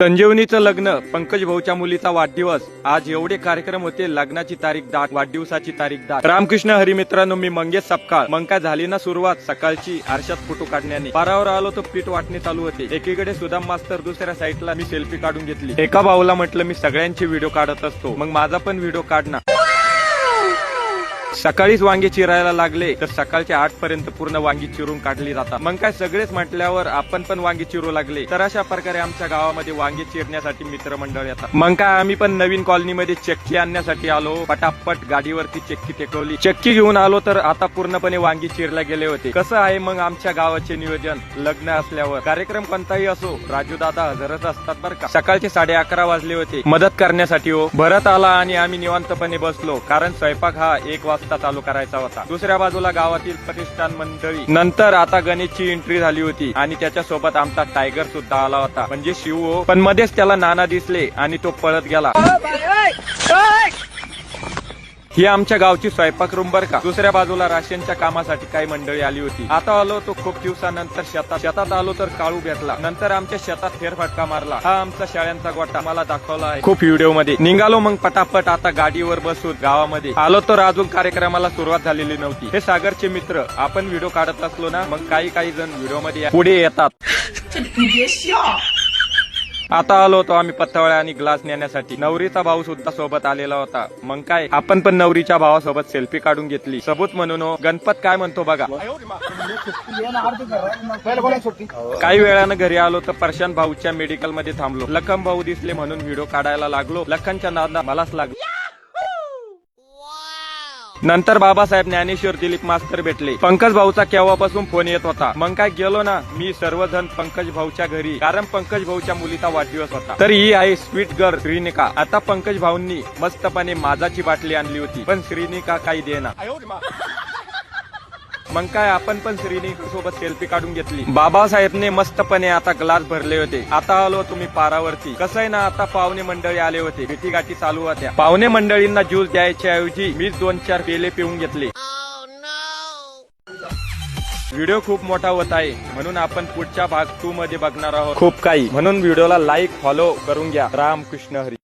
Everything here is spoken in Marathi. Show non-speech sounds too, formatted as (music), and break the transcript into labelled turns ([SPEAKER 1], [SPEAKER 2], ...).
[SPEAKER 1] संजीवनीचं लग्न पंकज भाऊच्या मुलीचा वाढदिवस. आज एवढे कार्यक्रम होते लग्नाची तारीख दाट वाढदिवसाची तारीख दाट रामकृष्ण हरी मित्रांनो मी मंगेश सपकाळ. मग काय झाली ना सुरुवात सकाळची आरशात फोटो काढण्याने. पारावर आलो तर पीठ वाटणे चालू होते. एकीकडे सुदाम मास्तर दुसऱ्या साईडला मी सेल्फी काढून घेतली. एका भाऊला म्हटलं मी सगळ्यांची व्हिडिओ काढत असतो. मग माझा पण व्हिडिओ काढणार सकाळीच वांगे चिरायला लागले तर सकाळच्या आठ पर्यंत पूर्ण वांगी चिरून काढली जातात. मग काय सगळेच म्हटल्यावर आपण पण वांगी चिरू लागले. तर अशा प्रकारे आमच्या गावामध्ये वांगे चिरण्यासाठी मित्रमंडळ येतात. मग काय आम्ही पण नवीन कॉलनीमध्ये चक्की आणण्यासाठी आलो. पटापट गाडीवरती चक्की टेकवली. चक्की घेऊन आलो तर आता पूर्णपणे वांगी चिरला गेले होते. कसं आहे मग आमच्या गावाचे नियोजन? लग्न असल्यावर. कार्यक्रम कोणताही असो राजू दादा हजरच असतात बरं का. सकाळचे साडे अकरा वाजले होते. मदत करण्यासाठी हो. भरत आला आणि आम्ही निवांतपणे बसलो. कारण स्वयंपाक हा एक वाजता चालू करायचा होता. दुसऱ्या बाजूला गावातील प्रतिष्ठान मंडळी. नंतर आता गणेशची एंट्री झाली होती. आणि त्याच्या सोबत आमचा टायगर सुद्धा आला होता. म्हणजे शिव. हो पण मध्येच त्याला नाना दिसले आणि तो पळत गेला. ही आमच्या गावची स्वयंपाक रूम बर का? दुसऱ्या बाजूला राशनच्या कामासाठी काही मंडळी आली होती. आता आलो तो खूप दिवसानंतर शेतात. शेतात आलो तर काळू भेटला. नंतर आमच्या शेतात फेरफटका मारला. हा आमचा शाळ्यांचा गोटा मला दाखवला आहे. खूप व्हिडिओमध्ये निघालो मग पटापट. आता गाडीवर बसून गावामध्ये. आलो तर अजून कार्यक्रमाला सुरुवात झालेली नव्हती. हे सागरचे मित्र. आपण व्हिडिओ काढत असलो ना मग काही काही जण व्हिडिओमध्ये पुढे येतात. (laughs) आता आलो होतो आम्ही पत्तावळ्या आणि ग्लास नेण्यासाठी. नवरीचा भाऊ सुद्धा सोबत आलेला होता. मग काय? आपण पण नवरीच्या भावासोबत सेल्फी काढून घेतली. सबूत म्हणून हो, गणपत काय म्हणतो बघा. काही वेळानं घरी आलो तर प्रशांत भाऊच्या मेडिकलमध्ये थांबलो. लखन भाऊ दिसले म्हणून व्हिडिओ काढायला लागलो. लखनच्या नादा मलाच लागलो. नंतर बाबासाहेब ज्ञानेश्वर दिलीप मास्तर भेटले. पंकज भाऊचा केव्हापासून फोन येत होता? मग काय गेलो ना? मी सर्वजण पंकज भाऊच्या घरी. कारण पंकज भाऊच्या मुलीचा वाढदिवस होता. तर ही आहे स्वीट गर्ल श्रीनिका. आता पंकज भाऊंनी मस्तपणे माझाची बाटली आणली होती. पण श्रीनिका काही देना. मग काय आपण पण श्रीनिका सोबत सेल्फी काढून घेतली. बाबासाहेबने मस्तपणे आता ग्लास भरले होते. आता आलो तुम्ही पारावरती. कसं आहे ना आता पाहुणे मंडळी आले होते. भेटी गाठी चालू होत्या. पाहुणे मंडळींना ज्यूस द्यायच्या ऐवजी मीच दोन चार पेले पिऊन घेतले. व्हिडिओ खूप मोठा होत आहे. म्हणून आपण पुढच्या भाग टू मध्ये बघणार आहोत. खूप काही. म्हणून व्हिडिओला लाईक फॉलो करून घ्या. राम कृष्ण हरी.